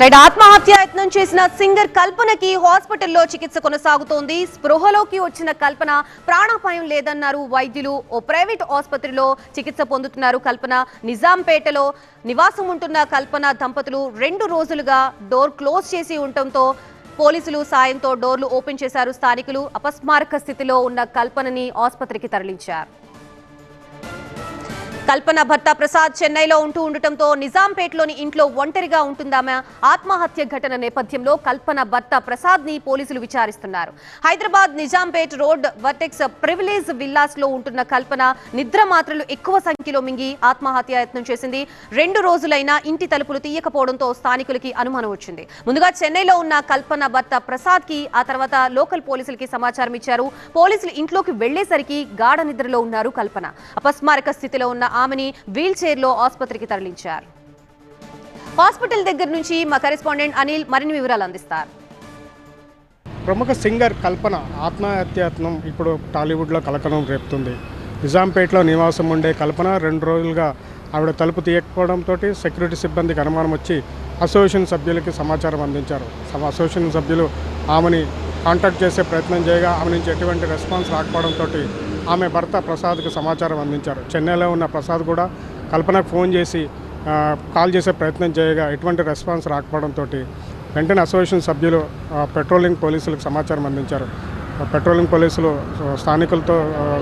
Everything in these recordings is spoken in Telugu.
రైట్ ఆత్మహత్య యత్నం చేసిన సింగర్ కల్పనకి హాస్పిటల్లో చికిత్స కొనసాగుతోంది. స్పృహలోకి వచ్చిన కల్పన ప్రాణాపాయం లేదన్నారు. వైద్యులు ఓ ప్రైవేట్ ఆసుపత్రిలో చికిత్స పొందుతున్నారు. కల్పన నిజాంపేటలో నివాసం ఉంటున్న కల్పన దంపతులు రెండు రోజులుగా డోర్ క్లోజ్ చేసి ఉండటంతో పోలీసులు సాయంతో డోర్లు ఓపెన్ చేశారు. స్థానికులు అపస్మారక స్థితిలో ఉన్న కల్పనని ఆసుపత్రికి తరలించారు. కల్పన భర్త ప్రసాద్ చెన్నైలో ఉంటూ ఉండటంతో నిజాంపేటలోని ఇంట్లో ఒంటరిగా ఉంటుందామె ఆత్మహత్య ఘటన నేపథ్యంలో కల్పన భర్త ప్రసాద్ని పోలీసులు విచారిస్తున్నారు. Hyderabad Nizampet road Vertex privilege విల్లాస్లో ఉంటున్న కల్పన నిద్ర మాత్రలు ఎక్కువ సంఖ్యలో మింగి ఆత్మహత్య యత్నం చేసింది. రెండు రోజులైనా ఇంటి తలుపులు తీయకపోవడంతో స్థానికులకి అనుమానం వచ్చింది. ముందుగా చెన్నైలో ఉన్న కల్పన భర్త ప్రసాద్కి ఆ తర్వాత లోకల్ పోలీసులకి సమాచారం ఇచ్చారు. పోలీసులు ఇంట్లోకి వెళ్ళేసరికి గాఢ నిద్రలో ఉన్నారు కల్పన. అపస్మారక స్థితిలో ఉన్న ఆమెని వీల్ చైర్ ఆసుపత్రికి తరలించారు. హాస్పిటల్ దగ్గర నుంచి మా కరెస్పాండెంట్ అనిల్ మరిన్ని వివరాలు అందిస్తారు. ప్రముఖ సింగర్ కల్పన ఆత్మహత్యాత్నం ఇప్పుడు టాలీవుడ్లో కలకలం రేపుతుంది. నిజాంపేటలో నివాసం ఉండే కల్పన రెండు రోజులుగా ఆవిడ తలుపు తీయకపోవడంతో సెక్యూరిటీ సిబ్బందికి అనుమానం వచ్చి అసోసియేషన్ సభ్యులకి సమాచారం అందించారు. అసోసియేషన్ సభ్యులు ఆమెని కాంటాక్ట్ చేసే ప్రయత్నం చేయగా ఆమె నుంచి ఎటువంటి రెస్పాన్స్ రాకపోవడంతో ఆమె భర్త ప్రసాద్కి సమాచారం అందించారు. చెన్నైలో ఉన్న ప్రసాద్ కూడా కల్పనకు ఫోన్ చేసి కాల్ చేసే ప్రయత్నం చేయగా ఎటువంటి రెస్పాన్స్ రాకపోవడంతో వెంటనే అసోసియేషన్ సభ్యులు పెట్రోలింగ్ పోలీసులకు సమాచారం అందించారు. పెట్రోలింగ్ పోలీసులు స్థానికులతో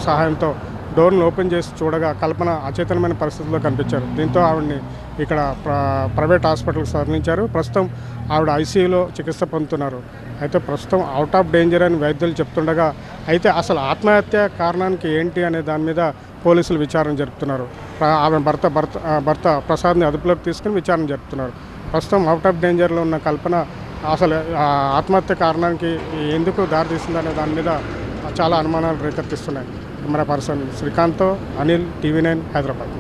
సహాయంతో డోర్ను ఓపెన్ చేసి చూడగా కల్పన అచేతనమైన పరిస్థితుల్లో కనిపించారు. దీంతో ఆవిడని ఇక్కడ ప్ర- ప్రైవేట్ హాస్పిటల్కి తరలించారు. ప్రస్తుతం ఆవిడ ఐసీయూలో చికిత్స పొందుతున్నారు. అయితే ప్రస్తుతం అవుట్ ఆఫ్ డేంజర్ అని వైద్యులు చెప్తుండగా అయితే అసలు ఆత్మహత్య కారణానికి ఏంటి అనే దాని మీద పోలీసులు విచారణ జరుపుతున్నారు. ఆమె భర్త భర్త భర్త ప్రసాద్ని అదుపులోకి తీసుకుని విచారణ జరుపుతున్నారు. ప్రస్తుతం అవుట్ ఆఫ్ డేంజర్లో ఉన్న కల్పన అసలు ఆత్మహత్య కారణానికి ఎందుకు దారితీస్తుందనే దాని మీద చాలా అనుమానాలు రేకెత్తిస్తున్నాయి. కెమెరా పర్సన్ శ్రీకాంత్తో అనిల్ టీవీ నైన్ హైదరాబాద్.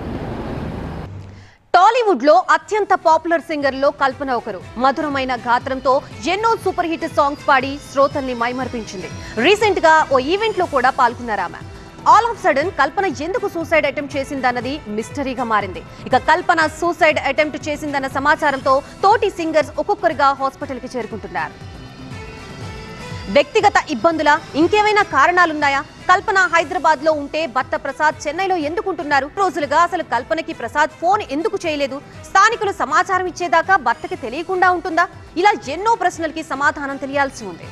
టాలీవుడ్లో అత్యంత పాపులర్ సింగర్లో కల్పన ఒకరు. మధురమైన గాత్రంతో ఎన్నో సూపర్ హిట్ సాంగ్స్ పాడి శ్రోతల్ని మైమర్పించింది. రీసెంట్గా ఓ ఈవెంట్లో కూడా పాల్గొన్నారు ఆమె. ఆల్ ఆఫ్ సడన్ కల్పన ఎందుకు సూసైడ్ అటెంప్ట్ చేసిందన్నది మిస్టరీగా మారింది. ఇక కల్పన సూసైడ్ అటెంప్ట్ చేసిందన్న సమాచారంతో తోటి సింగర్స్ ఒక్కొక్కరిగా హాస్పిటల్కి చేరుకుంటున్నారు. వ్యక్తిగత ఇబ్బందుల? ఇంకేమైనా కారణాలున్నాయా? కల్పన హైదరాబాద్లో ఉంటే భర్త ప్రసాద్ చెన్నైలో ఎందుకుంటున్నారు? రోజులుగా అసలు కల్పనకి ప్రసాద్ ఫోన్ ఎందుకు చేయలేదు? స్థానికులు సమాచారం ఇచ్చేదాకా భర్తకి తెలియకుండా ఉంటుందా? ఇలా ఎన్నో ప్రశ్నలకి సమాధానం తెలియాల్సి ఉంది.